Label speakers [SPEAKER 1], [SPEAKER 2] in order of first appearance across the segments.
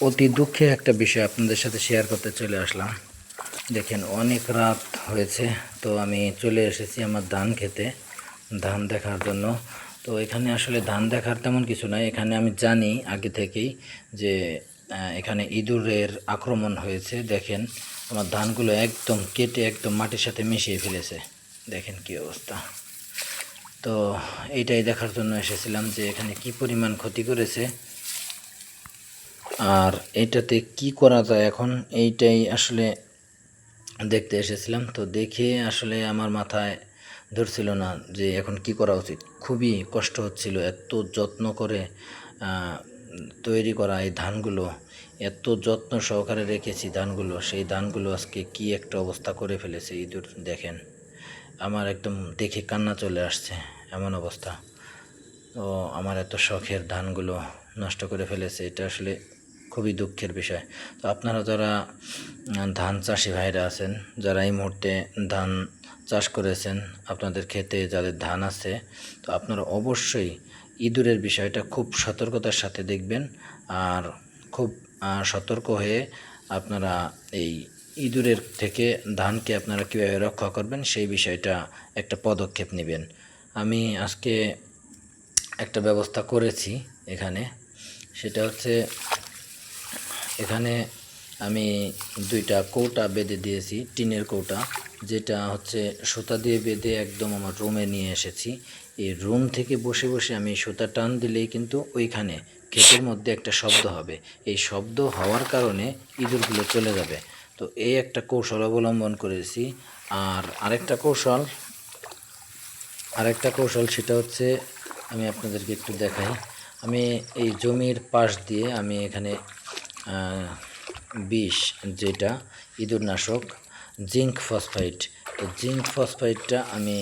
[SPEAKER 1] অতি দুঃখের একটা বিষয় আপনাদের সাথে শেয়ার করতে চলে আসলাম। দেখেন, অনেক রাত হয়েছে, তো আমি চলে এসেছি আমার ধান খেতে, ধান দেখার জন্য। তো এখানে আসলে ধান দেখার তেমন কিছু নাই। এখানে আমি জানি আগে থেকেই যে এখানে ইঁদুরের আক্রমণ হয়েছে। দেখেন, আমার ধানগুলো একদম কেটে একদম মাটির সাথে মিশিয়ে ফেলেছে। দেখেন কি অবস্থা। তো এইটাই দেখার জন্য এসেছিলাম যে, এখানে কি পরিমাণ ক্ষতি করেছে। আর এটাতে কি করা যায় এখন? এইটাই আসলে দেখতে এসেছিলাম। তো দেখে আসলে আমার মাথায় ধরছিল না যে এখন কি করা উচিত। খুবই কষ্ট হচ্ছিল এত যত্ন করে তৈরি করা এই ধানগুলো। এত যত্ন সহকারে রেখেছি ধানগুলো। সেই ধানগুলো আজকে কি একটা অবস্থা করে ফেলেছে, ইঁদুর দেখেন। আমার একদম দেখে কান্না চলে আসছে এমন অবস্থা। তো আমার এত শখের ধানগুলো নষ্ট করে ফেলেছে। এটা আসলে খুবই দুঃখের বিষয়। তো আপনারা যারা ধান চাষি ভাইরা আছেন, যারা এই মুহূর্তে ধান চাষ করেছেন, আপনাদের ক্ষেতে যাদের ধান আছে, তো আপনারা অবশ্যই ইঁদুরের বিষয়টা খুব সতর্কতার সাথে দেখবেন আর খুব সতর্ক হয়ে আপনারা এই ইঁদুরের থেকে ধানকে আপনারা কীভাবে রক্ষা করবেন, সেই বিষয়টা একটা পদক্ষেপ নেবেন। আমি আজকে একটা ব্যবস্থা করেছি এখানে। সেটা হচ্ছে এখানে আমি দুইটা কৌটা বেঁধে দিয়েছি, টিনের কৌটা, যেটা হচ্ছে সুতা দিয়ে বেঁধে একদম আমার রুমে নিয়ে এসেছি। এই রুম থেকে বসে বসে আমি সুতা টান দিলেই কিন্তু ওইখানে ক্ষেতের মধ্যে একটা শব্দ হবে। এই শব্দ হওয়ার কারণে ইঁদুরগুলো চলে যাবে। তো এই একটা কৌশল অবলম্বন করেছি। আর আরেকটা কৌশল আরেকটা কৌশল সেটা হচ্ছে, আমি আপনাদেরকে একটু দেখাই। আমি এই জমির পাশ দিয়ে আমি এখানে বিষ যেটা ইঁদুরনাশক, জিঙ্ক ফসফাইট। তো জিঙ্ক ফসফাইটটা আমি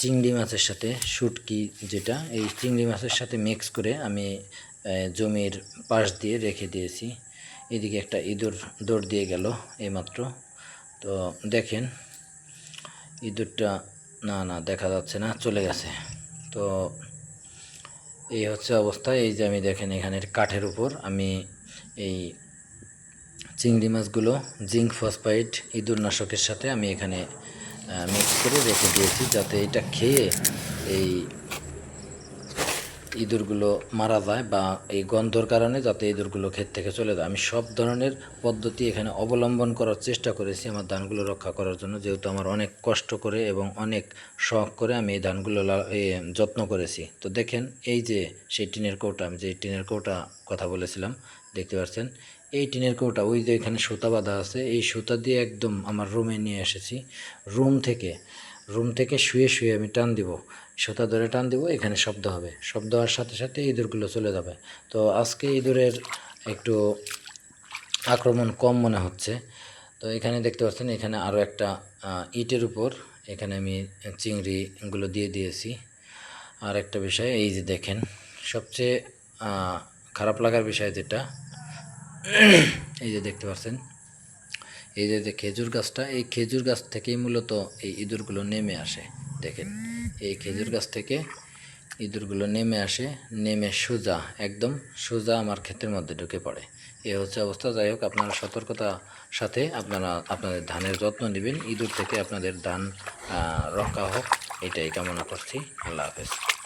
[SPEAKER 1] চিংড়ি মাছের সাথে, শুটকি যেটা, এই চিংড়ি মাছের সাথে মিক্স করে আমি জমির পাশ দিয়ে রেখে দিয়েছি। এদিকে একটা ইঁদুর দৌড় দিয়ে গেল এইমাত্র। তো দেখেন, ইঁদুরটা না না, দেখা যাচ্ছে না, চলে গেছে। তো এই হচ্ছে অবস্থা। এই যে আমি দেখেন এখানের কাঠের উপর আমি এই চিংড়ি মাছগুলো, জিঙ্ক ফসফাইট ইঁদুরনাশকের সাথে আমি এখানে মিক্স করে রেখে দিয়েছি যাতে এটা খেয়ে এই ইঁদুরগুলো মারা যায় বা এই গন্ধর কারণে যাতে ইঁদুরগুলো ক্ষেত থেকে চলে যায়। আমি সব ধরনের পদ্ধতি এখানে অবলম্বন করার চেষ্টা করেছি আমার ধানগুলো রক্ষা করার জন্য, যেহেতু আমার অনেক কষ্ট করে এবং অনেক শখ করে আমি এই ধানগুলো যত্ন করেছি। তো দেখেন, এই যে সেই টিনের কৌটা, আমি যে টিনের কৌটা কথা বলেছিলাম দেখতে পাচ্ছেন। এই টিনের কৌটা, ওই যে এখানে সুতা বাঁধা আছে, এই সুতা দিয়ে একদম আমার রুমে নিয়ে এসেছি। রুম থেকে রুম থেকে শুয়ে শুয়ে আমি টান দিব। সুতা ধরে টান দিব, এখানে শব্দ হবে। শব্দ হওয়ার সাথে সাথে ইঁদুরগুলো চলে যাবে। তো আজকে ইঁদুরের একটু আক্রমণ কম মনে হচ্ছে। তো এখানে দেখতে পাচ্ছেন, এখানে আরও একটা ইটের উপর এখানে আমি চিংড়িগুলো দিয়ে দিয়েছি। আর একটা বিষয়, এই যে দেখেন, সবচেয়ে খারাপ লাগার বিষয় যেটা এই যে দেখতে পাচ্ছেন, এই যে যে খেজুর গাছটা, এই খেজুর গাছ থেকেই মূলত এই ইঁদুরগুলো নেমে আসে, দেখেন। এই খেজুর গাছ থেকে ইঁদুরগুলো নেমে আসে, নেমে সোজা, একদম সোজা আমার ক্ষেতের মধ্যে ঢুকে পড়ে। এ হচ্ছে অবস্থা, যাই হোক, আপনারা সতর্কতার সাথে আপনারা, আপনাদের ধানের যত্ন নেবেন, ইঁদুর থেকে আপনাদের ধান রক্ষা হোক, এটাই কামনা করছি। আল্লাহ হাফেজ।